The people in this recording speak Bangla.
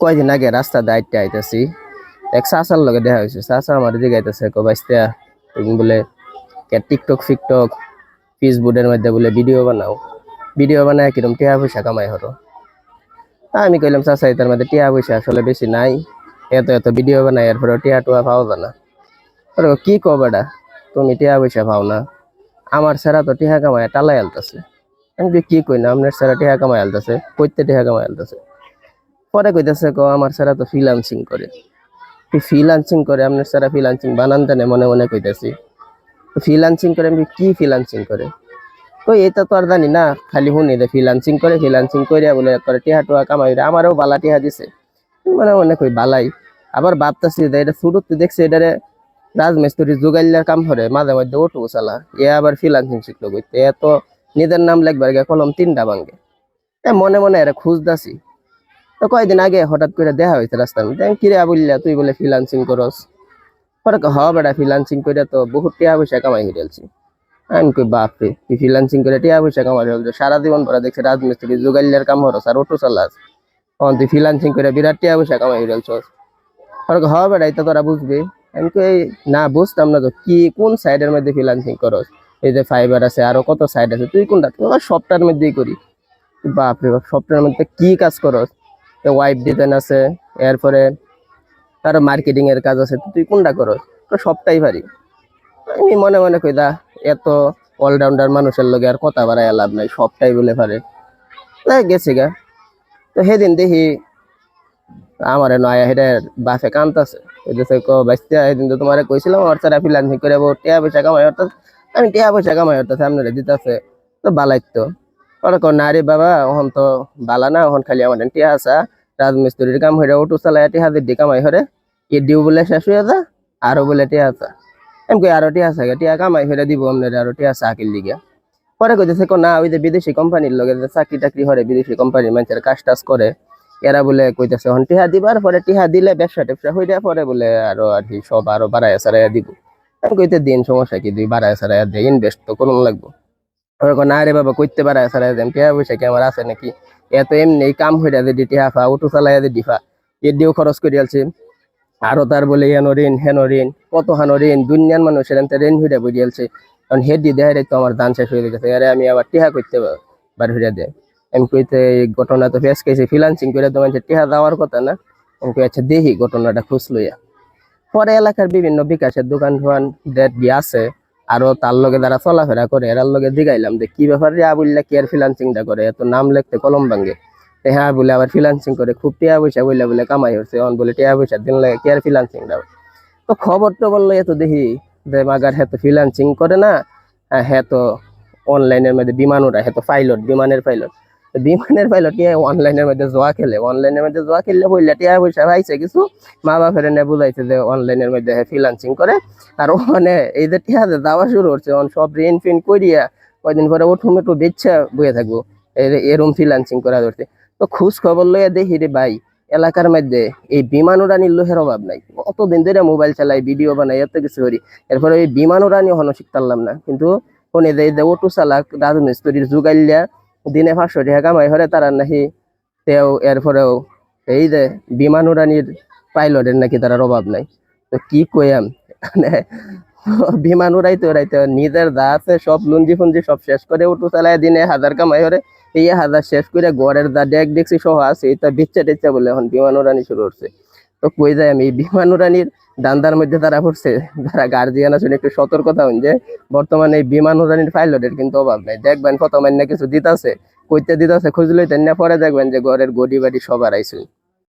কয়দিন আগে রাস্তা দায়িত্বে আইতেছি। এক চাচার লগে দেখা হয়েছে চাচা আমার দিকে আইতেছে কো বাইস্তা তুমি বলে টিকটক ফিকটক ফেসবুকের মধ্যে বলে ভিডিও বানাও। ভিডিও বানায় কিরম টিয়া পয়সা কামাই হরো? আমি কইলাম চাচা এটার মধ্যে টিয়া পয়সা আসলে বেশি নাই। এত এত ভিডিও বানাই এরপরে টিয়া টুয়া যায় না। ওরে কো, কি কো বেটা? তুমি টিয়া পয়সা পাও না। আমার ছাড়া তো টিহা কামাই টালাই আলতাছে। আমি কি কই না আপনার ছাড়া টিহা কামাই আলতাছে কইতে টিহা কামাই আলতাছে? পরে কইতেছে, কো, আমার ছাড়া তো ফ্রিলান্সিং করে। ফ্রিলান্সিং করে, আপনার ছাড়া ফ্রিলান্সিং বানান জানে মনে মনে কইতেছি। ফ্রিলান্সিং করে, আমি কি ফ্রিলান্সিং করে? ওই এটা তো আর জানি না, খালি শুনি দে ফ্রিলান্সিং করে ফ্রিলান্সিং করে বলে করে টিহা টুয়া কামাই। আমারও বালা টিহা দিছে। মনে মনে কই বালাই। আবার ভাবতাছি যে এটা শুরুতে দেখছি এটারে রাজমিস্ত্রি যোগাইলার কাম করে, মাঝে মধ্যে অটো চালা। এ আবার ফ্রিলান্সিং শিখলো কইতে। এ তো নিজের নাম লিখবার গে কলম তিনটা ভাঙ্গে এ মনে মনে এরা খুঁজতাছি। তো কয়দিন আগে হঠাৎ করে দেখা হয়েছে রাস্তার মধ্যে। আমি, কিরে বললা তুই বলে ফ্রিলান্সিং করস? পরে হ বেটা ফ্রিলান্সিং করে তো বহুত টিয়া পয়সা কামাই হয়ে গেলছি আমি কই, বাপরে, তুই ফ্রিলান্সিং করে টিয়া পয়সা কামাই হয়ে সারা জীবন পরে দেখছি রাজমিস্ত্রি যোগাইলার কাম হরস আর অটো চালাস। তখন তুই ফ্রিলান্সিং করে বিরাট টিয়া পয়সা কামাই হয়ে গেলছস পরে হ বেটা এটা তোরা বুঝবি। আমি কই না, বুঝতাম না তো, কি, কোন সাইডের মধ্যে ফ্রিলান্সিং করস? এই যে ফাইবার আছে, আরও কত সাইড আছে, তুই কোনটা? সবটার মধ্যেই করি। বাপরে বাপ, সবটার মধ্যে কি কাজ করস? ওয়াইফ ডিজাইন আছে, এরপরে তার মার্কেটিং এর কাজ আছে তুই কোনটা করস? তো সবটাই পারি। আমি মনে মনে কই দা এত অলরাউন্ডার মানুষের লগে আর কথা বাড়ায় লাভ নাই, সবটাই বলে পারে। তাই গেছে গা। তো সেদিন দেখি আমার নয়া হেডের বাসে কান্তাছে। কইতেছে, ক বাইস্তা সেদিন তো তোমারে কইছিলাম, আমার ছাড়া ফ্রিল্যান্সিং করে টিয়া পয়সা কামাই অর্থাৎ আমি টিয়া পয়সা কামাই অর্থাৎ আপনারা দিতেছে। তো বালাইতো। ওরা কো না রে বাবা, ওহন তো বালা না, ওহন খালি আমার টিয়া আসা রাজমিস্ত্রির কাম হইরা অটো চালায় দিয়ে দি কামাই হরে। এ ডিউ বলে শেষ হয়ে যা, আরও বলে টিয়া আসা আমি কই, আরও টিয়া আসা টিয়া কামাই হইরা দিব আপনার আরও টিয়া আসা আকিল লিগে পরে কইতেছে কো না, ওই যে বিদেশি কোম্পানির লগে যে চাকরি টাকরি হরে, বিদেশি কোম্পানির মানুষের কাজ টাজ করে, এরা বলে কইতেছে হন টিহা দিবার, পরে টিহা দিলে ব্যবসা টেবসা হইরা, পরে বলে আরও আর কি সব আরও বাড়ায় সারাইয়া দিব। আমি কইতে দিন সমস্যা কি দুই বাড়ায় সারাইয়া দেয় ইনভেস্ট তো করুন লাগবো। ওরা কয়, না রে বাবা কইতে বাড়ায় সারাইয়া দেন টিহা পয়সা কি আমার আছে নাকি? এত এমনি কাম হইরা যদি টিহা ফা অটো চালাইয়া দি দিফা এর দিয়েও খরচ করে আলছে। আরও তার বলে হেন ঋণ হেন ঋণ কত হান ঋণ দুনিয়ার মানুষের এনতে ঋণ হইরা বই দিয়েছে কারণ হেড দিয়ে দেয় তো আমার দান শেষ হয়ে গেছে। আরে আমি আবার টিহা করতে বার হইরা দেয়। আমি কইতে এই ঘটনা তো ফেস কেছি ফ্রিলান্সিং করে তো মানুষের টিহা দেওয়ার কথা না। আমি কই আচ্ছা দেখি ঘটনাটা খুঁজ লইয়া। পরে এলাকার বিভিন্ন বিকাশের দোকান টোকান ডেট দিয়ে আছে। আরও তার লগে যারা চলাফেরা করে এরার লগে দিগাইলাম যে কি ব্যাপার রে আবুল্লা আর ফ্রিলান্সিংটা করে? এত নাম লেখতে কলম ভাঙ্গে তো হ্যাঁ বলে আবার ফিলান্সিং করে খুব টিয়া পয়সা বললে বলে কামাই হচ্ছে। অন বলে টিয়া পয়সা দিন লাগে কি আর ফ্রিলান্সিং দাও তো খবর তো বলল এত দেখি যে মাগার হ্যাঁ তো ফিলান্সিং করে না আহ, হ্যাঁ তো অনলাইনের মধ্যে বিমান ওরা হ্যাঁ তো পাইলট বিমানের পাইলট বিমানের পাইলট নিয়ে অনলাইনের মধ্যে জোয়া খেলে। অনলাইনের মধ্যে জোয়া খেললে বললে টিয়া পয়সা পাইছে কিছু। মা বাপের এনে বুঝাইছে যে অনলাইনের মধ্যে ফ্রিলান্সিং করে। আর ওখানে এই যে টিয়া যাওয়া শুরু অন সব ঋণ ফিন করিয়া কয়দিন পরে ওঠুম একটু বেচ্ছা বয়ে থাকব। এরম ফ্রিলান্সিং করা ধরছে। তো খোঁজ খবর লইয়া দেখি রে ভাই, এলাকার মধ্যে এই বিমান উড়ানির লোহের অভাব নাই। অতদিন ধরে মোবাইল চালাই ভিডিও বানাই, এত কিছু করি। এরপরে এই বিমান উড়ানি হনো শিখতে পারলাম না। কিন্তু এই যে অটো চালাক, রাজমিস্ত্রির যুগাইলিয়া দিনে পাঁচশো টাকা কামাই হরে তারা নাকি তেও এরপরেও এই যে বিমান উড়ানির পাইলটের নাকি তার অভাব নাই। তো কি কইয়াম? মানে বিমান উড়াইতে উড়াইতে নিজের যা আছে, সব লুঞ্জি ফুঞ্জি সব শেষ করে উঠু চালায় দিনে হাজার কামাই হরে এই হাজার শেষ করে ঘরের যা ডেক দেখছি সহ আছে এটা বিচ্ছা টিচ্ছা বলে এখন বিমান উড়ানি শুরু করছে তো কই যায় আমি? বিমান উড়ানির দান্দার মধ্যে তারা পড়ছে যারা গার্জিয়ান আছেন, একটু সতর্কতা হন যে বর্তমানে এই বিমান উড়ানির পাইলটের কিন্তু অভাব নেই। দেখবেন মান্য কিছু দিতাছে, কইতে দিতাছে খুঁজলে তেন পরে দেখবেন যে ঘরের গডি বাড়ি সবার আইসুন